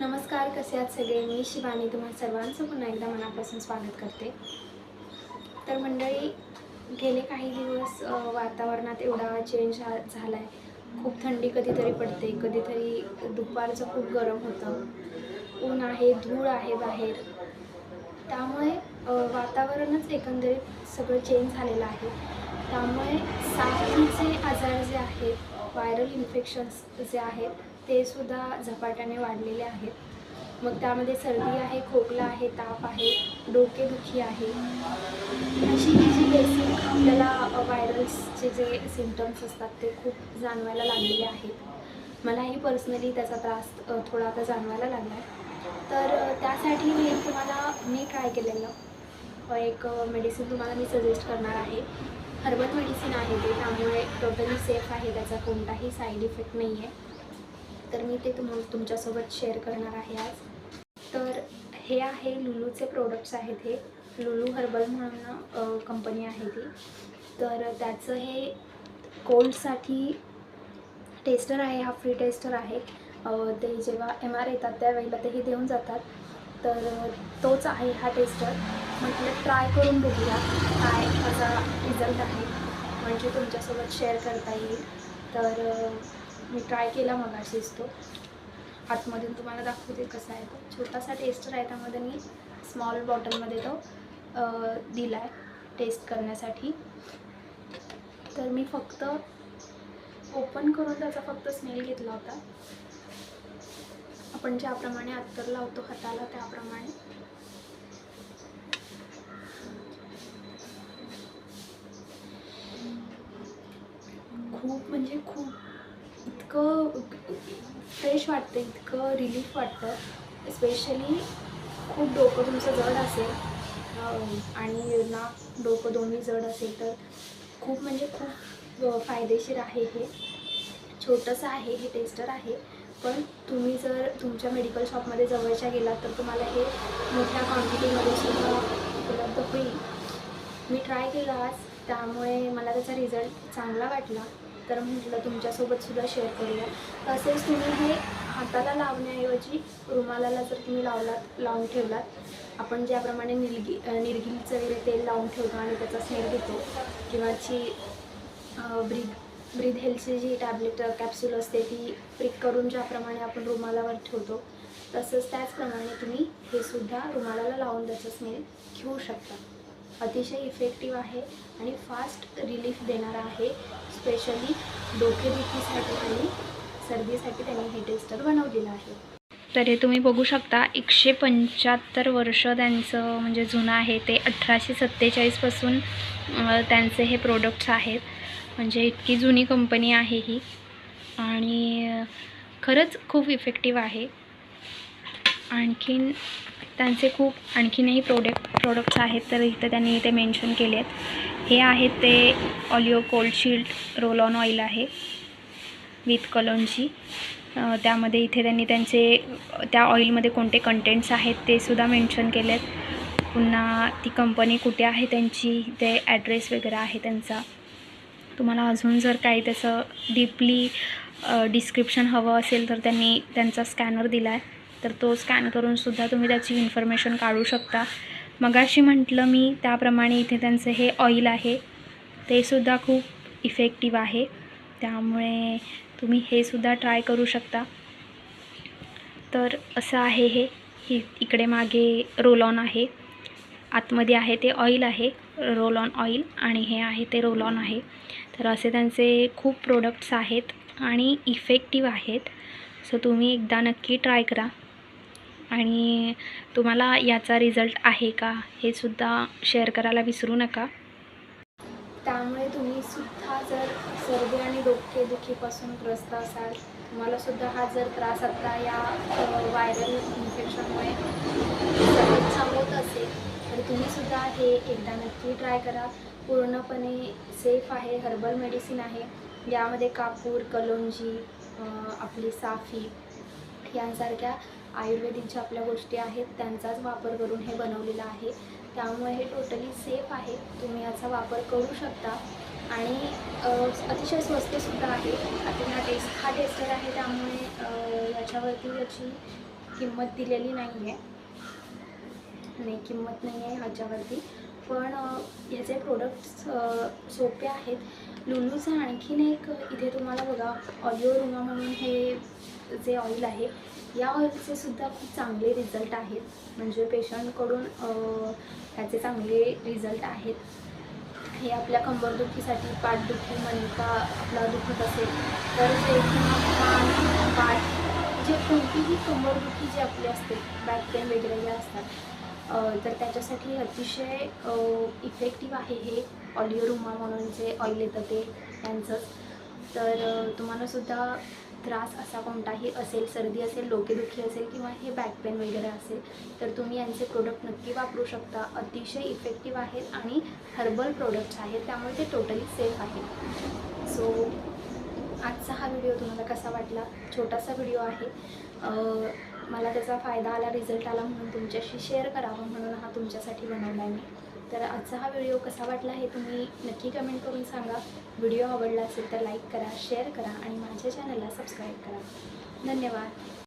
नमस्कार कसे आहात सगळे? मी शिवानी तुम्हा सर्वांचं पुन्हा एकदा मनापासून स्वागत करते. तर मंडळी गेले काही दिवस वातावरणात एवढा चेंज झाला आहे खूप थंडी कधीतरी पडते कधीतरी दुपारचं खूप गरम होतं. ऊन आहे धूळ आहे बाहेर. त्यामुळे वातावरणच एकंदरीत सगळं चेंज झालेलं आहे. त्यामुळे साथीचे आजार जे आहेत व्हायरल इन्फेक्शन्स जे आहेत ते सुद्धा झपाट्याने वाढलेले आहेत. मग त्यामध्ये सर्दी आहे खोकला आहे ताप आहे डोकेदुखी आहे. अशी ही जी बेसिक आपल्याला व्हायरल्सचे जे सिमटम्स असतात ते खूप जाणवायला लागलेले आहेत. मलाही पर्सनली त्याचा त्रास थोडा आता जाणवायला लागला आहे तर त्यासाठी मी तुम्हाला मी ट्राय केलेलं. एक मेडिसिन तुम्हाला मी सजेस्ट करणार आहे. हर्बल मेडिसिन आहे ते त्यामुळे टोटली सेफ आहे त्याचा कोणताही साईड इफेक्ट नाही आहे तर मी ते तुम तुमच्यासोबत शेअर करणार आहे आज. तर हे आहे लुलूचे प्रोडक्ट्स आहेत हे. लुलू हर्बल म्हणून कंपनी आहे ती. तर त्याचं हे कोल्डसाठी टेस्टर आहे हा फ्री टेस्टर आहे. ते जेव्हा एम आर येतात त्यावेळेला तेही देऊन जातात. तर तोच आहे हा टेस्टर म्हटलं ट्राय करून बघूया काय माझा रिझल्ट आहे. म्हणजे तुमच्यासोबत शेअर करता येईल. तर मी ट्राय केला मग अशीच तो. आतमधून तुम्हाला दाखवते कसा आहे तो. छोटासा टेस्टर आहे त्यामध्ये मी स्मॉल बॉटलमध्ये तो दिला आहे टेस्ट करण्यासाठी. तर मी फक्त ओपन करून त्याचा फक्त स्मेल घेतला होता. आपण ज्याप्रमाणे अत्तर लावतो हाताला त्याप्रमाणे. खूप म्हणजे खूप इतकं फ्रेश वाटतं इतकं रिलीफ वाटतं. स्पेशली खूप डोकं तुमचं जड असेल. आणि नाक डोकं दोन्ही जड असेल तर खूप म्हणजे खूप फायदेशीर आहे हे. छोटंसं आहे हे टेस्टर आहे. पण तुम्ही जर तुमच्या मेडिकल शॉपमध्ये जवळच्या गेलात तर तुम्हाला हे मोठ्या क्वांटिटीमध्ये सुद्धा उपलब्ध होईल. मी ट्राय केलं आज त्यामुळे मला त्याचा रिझल्ट चांगला वाटला. तर म्हटलं तुमच्यासोबत सुद्धा शेअर करूया. तसेच तुम्ही हे हाताला लावण्याऐवजी रुमालाला जर तुम्ही लावलात लावून ठेवलात आपण ज्याप्रमाणे निलगी अ, वगैरे तेल लावून ठेवतो आणि त्याचा स्मेल घेतो किंवा जी ब्रीद ब्रीद हेल्थची जी टॅबलेट कॅप्सूल असते ती प्रिक करून ज्याप्रमाणे आपण रुमालावर ठेवतो तसंच त्याचप्रमाणे तुम्ही हे सुद्धा रुमालाला लावून त्याचा स्मेल घेऊ शकता. अतिशय इफेक्टिव्ह आहे आणि फास्ट रिलीफ देणारा आहे. स्पेशली डोकेदुखीसाठी आणि सर्दीसाठी त्यांनी हे टेस्टर बनवलेलं आहे. तर हे तुम्ही बघू शकता एकशे पंच्याहत्तर वर्ष त्यांचं म्हणजे जुनं आहे ते अठराशे सत्तेचाळीसपासून त्यांचे हे प्रोडक्ट्स आहेत. म्हणजे इतकी जुनी कंपनी आहे ही. आणि खरंच खूप इफेक्टिव्ह आहे. आणखीन त्यांचे खूप आणखीनही प्रोडक्ट प्रोडक्ट्स आहेत तर इथं त्यांनी इथे मेन्शन केले आहेत हे आहेत ते olio cold shield roll on oil आहे विथ कलोनची त्यामध्ये इथे त्यांनी त्यांचे त्या ऑइलमध्ये कोणते कंटेंट्स आहेत ते सुद्धा मेन्शन केले आहेत पुन्हा ती कंपनी कुठे आहे त्यांची ते ॲड्रेस वगैरे आहे त्यांचा. तुम्हाला अजून जर काही त्याचं डीपली डिस्क्रिप्शन हवं असेल तर त्यांनी त्यांचा स्कॅनर दिला आहे तर तो स्कॅन करूनसुद्धा तुम्ही त्याची इन्फॉर्मेशन काढू शकता. मगाशी म्हटलं मी त्याप्रमाणे इथे त्यांचं हे ऑइल आहे. ते सुद्धा खूप इफेक्टिव्ह आहे. त्यामुळे तुम्ही हे सुद्धा ट्राय करू शकता. तर असं आहे हे. ही इकडे मागे रोल ऑन आहे. आतमध्ये आहे ते ऑइल आहे रोल ऑन ऑइल आणि हे आहे ते रोल ऑन आहे. तर असे त्यांचे खूप प्रोडक्ट्स आहेत आणि इफेक्टिव्ह आहेत. सो तुम्ही एकदा नक्की ट्राय करा. आणि तुम्हाला याचा रिझल्ट आहे का? हे सुद्धा शेअर करायला विसरू नका. त्यामुळे तुम्ही सुद्धा जर सर्दी आणि डोकेदुखीपासून ग्रस्त असाल तुम्हाला सुद्धा हा जर त्रास आता या व्हायरल इन्फेक्शनमुळे सततचा होत असेल तर तुम्ही सुद्धा हे एकदा नक्की ट्राय करा. पूर्णपणे सेफ आहे हर्बल मेडिसिन आहे. यामध्ये कापूर कलोंजी आपली साफी यांसारख्या आयुर्वेदिक ज्या आपल्या गोष्टी आहेत त्यांचाच वापर करून हे बनवलेलं आहे. त्यामुळे हे टोटली सेफ आहे. तुम्ही याचा वापर करू शकता. आणि अतिशय स्वस्तसुद्धा आहे. आता हा टेस्ट हा टेस्टर आहे त्यामुळे याच्यावरती याची किंमत दिलेली नाही आहे नाही किंमत नाही आहे ह्याच्यावरती पण याचे प्रोडक्ट्स सोपे आहेत लुलूचं आणखीन एक इथे तुम्हाला बघा ऑलिओ रुमा म्हणून हे जे ऑइल आहे या ऑइलचे सुद्धा खूप चांगले रिझल्ट आहेत. म्हणजे पेशंटकडून याचे चांगले रिझल्ट आहेत. हे आपल्या कंबरदुखीसाठी पाठदुखी मणिका आपला दुखत असेल तर ते किंवा पाठ जे कोणतीही कंबरदुखी जी आपली असते बॅक पेन वगैरे जे असतात तर त्याच्यासाठी अतिशय इफेक्टिव्ह आहे हे ऑलिओरुमा म्हणून जे ऑइल येतं ते त्यांचंच. तर तुम्हालासुद्धा त्रास असा कोणताही असेल सर्दी असेल डोकेदुखी असेल किंवा हे बॅक पेन वगैरे असेल तर तुम्ही यांचे प्रोडक्ट नक्की वापरू शकता. अतिशय इफेक्टिव्ह आहेत आणि हर्बल प्रोडक्ट्स आहेत त्यामुळे ते टोटली सेफ आहेत. सो आजचा हा व्हिडिओ तुम्हाला कसा वाटला? छोटासा व्हिडिओ आहे. मला त्याचा फायदा आला रिझल्ट आला म्हणून तुमच्याशी शेअर करावा म्हणून हा तुमच्यासाठी बनवला आहे मी. तर आजचा हा व्हिडिओ कसा वाटला हे तुम्ही नक्की कमेंट करून सांगा. व्हिडिओ आवडला असेल तर लाईक करा शेअर करा आणि माझ्या चॅनलला सबस्क्राईब करा. धन्यवाद.